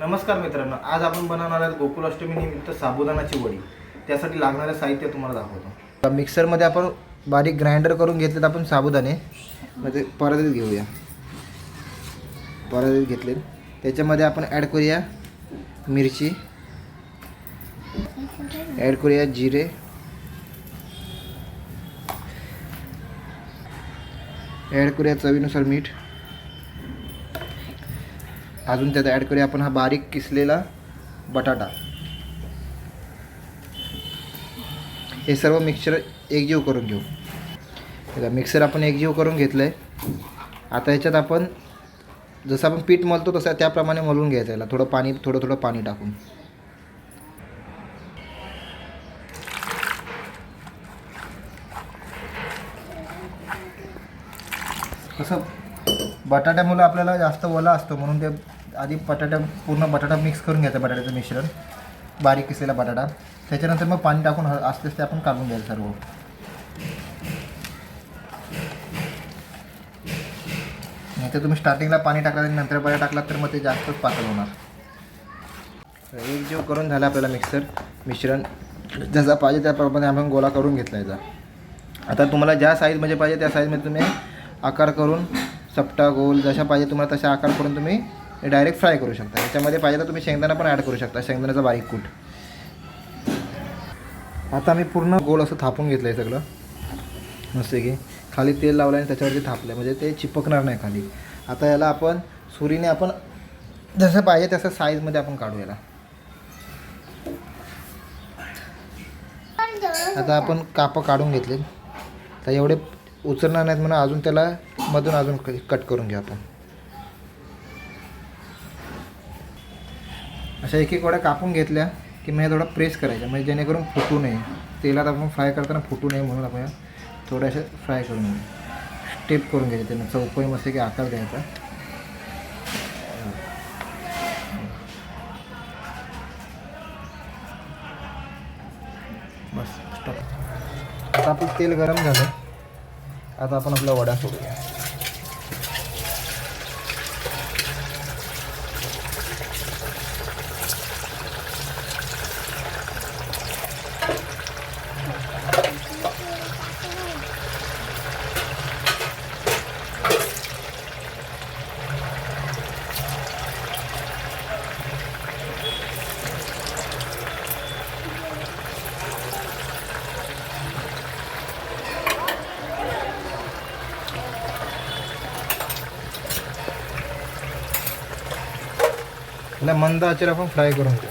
नमस्कार मित्रांनो आज आपण बनवणार आहोत गोकुलाष्टमी निमित्त साबुदाणाची वडी. त्यासाठी लागणारे साहित्य तुम्हाला दाखवतो. मिक्सरमध्ये आपण बारीक ग्राइंडर करून घेतलेत आपण साबुदाणे. म्हणजे परत घेऊया. परत घेतले त्याच्यामध्ये आपण ॲड करूया मिरची. ॲड करूया जिरे. ॲड करूया चवीनुसार मीठ. अजून त्यात ॲड करूया आपण हा बारीक किसलेला बटाटा. हे सर्व मिक्सर एकजीव करून घेऊ. बघा मिक्सर आपण एकजीव करून घेतलं आहे आता ह्याच्यात आपण जसं आपण पीठ मलतो तसं त्याप्रमाणे मलून घ्यायचं याला. थोडं पाणी थोडं थोडं पाणी टाकून. कसं बटाट्यामुळं आपल्याला जास्त ओला असतो म्हणून ते आधी बटाटा पूर्ण बटाटा मिक्स करून घ्यायचं बटाट्याचं मिश्रण. बारीक किसलेला बटाटा. त्याच्यानंतर मग पाणी टाकून ह- आस्ते आपण काढून घ्यायचं सर्व. नाही तर तुम्ही स्टार्टिंगला पाणी टाकला आणि नंतर बटाटा टाकलात तर मग ते जास्तच पातळ होणार. एक जो करून झाला आपल्याला मिक्सर मिश्रण जसा पाहिजे त्याप्रमाणे आपण गोळा करून घेतला याचा. आता तुम्हाला ज्या साईजमध्ये पाहिजे त्या साईजमध्ये तुम्ही आकार करून चपटा गोल जशा पाहिजे तुम्हाला तशा आकार करून तुम्ही डायरेक्ट फ्राय करू शकता. याच्यामध्ये पाहिजे तर तुम्ही शेंगदाणा पण ॲड करू शकता. शेंगदाण्याचा बारीक कूट. आता मी पूर्ण गोल असं थापून घेतलं आहे सगळं. मस्त की. खाली तेल लावलं आणि त्याच्यावरती थापलं म्हणजे ते चिपकणार नाही खाली. आता याला आपण सुरीने आपण जसं पाहिजे तसं साईजमध्ये आपण काढू याला. आता आपण कापं काढून घेतले तर एवढे उचलणार नाहीत म्हणून अजून त्याला मधून अजून कट करून घ्या आपण. अशा एक एक वड्या कापून घेतल्या की मग थोडं प्रेस करायचं. म्हणजे जेणेकरून फुटू नये. तेलात आपण फ्राय करताना फुटू नये म्हणून आपण थोड्याशा फ्राय करून घ्या स्टेप करून घ्यायचे त्यांना. चौकोनी मस्त की आकार द्यायचा. बस स्टॉप आता आपलं तेल गरम झालं. आता आपण आपला वडा सोडूया. त्याला मंद आचेर आपण फ्राय करून घेऊ.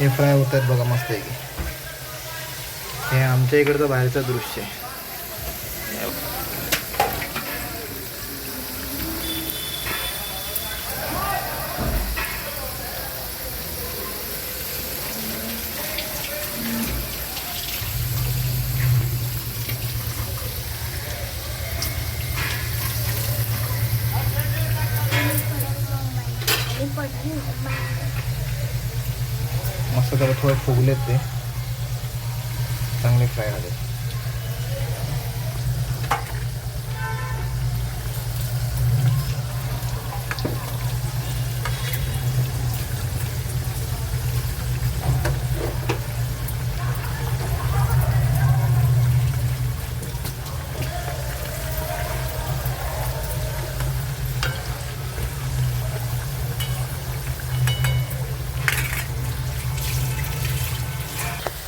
हे फ्राय होत आहेत बघा मस्त आहे की हे आमच्या इकडचं बाहेरचं दृश्य आहे. मस्त त्याला थोडे फुगलेत ते. चांगले फ्राय झाले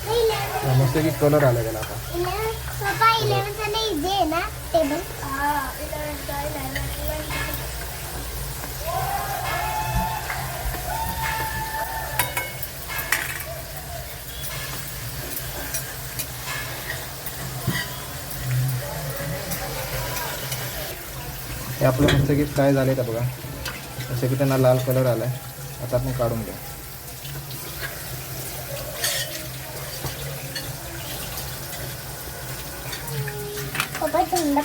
हा, मस्त की कलर आला टेबल हे आपलं मस्त की फ्राय झाले का बघा. जसं की त्यांना लाल कलर आला आहे आता आपण काढून घ्या बाबा झेंडा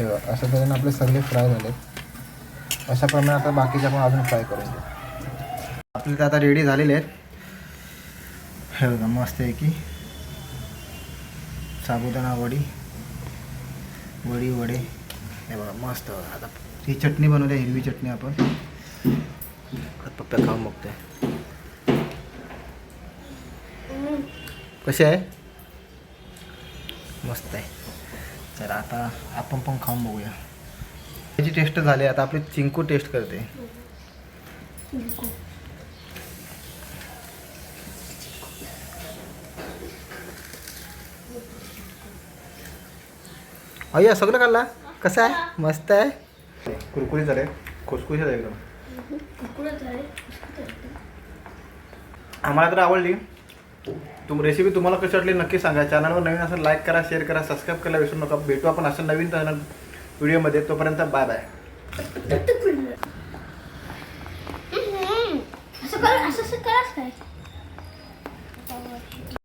अशा तऱ्हेने आपले सगळे फ्राय झाले अशाप्रमाणे आता बाकीचे आपण अजून फ्राय करून आपले ते आता रेडी झालेले आहेत. हे बघा मस्त आहे की साबुदाणा वडी वडी वडे. हे बघा मस्त आता ही चटणी बनवली आहे, हिरवी चटणी आपण. पप्पा पप्प्या खाऊन बघतोय. कशी आहे? मस्त आहे. तर आता आपण पण खाऊन बघूया. त्याची टेस्ट झाली आता आपली चिंकू टेस्ट करते. अय्या सगळं खाल्ला? कसं आहे? मस्त आहे? कुरकुरीत झाले. खुसखुशीत आहे एकदम. आम्हाला तर आवडली. तुम रेसिपी तुम्हाला कशी वाटली नक्की सांगा. चॅनलवर नवीन असेल लाईक करा शेअर करा सबस्क्राईब करायला विसरू नका. भेटू आपण असं नवीन चॅनल व्हिडिओमध्ये तोपर्यंत बाय बाय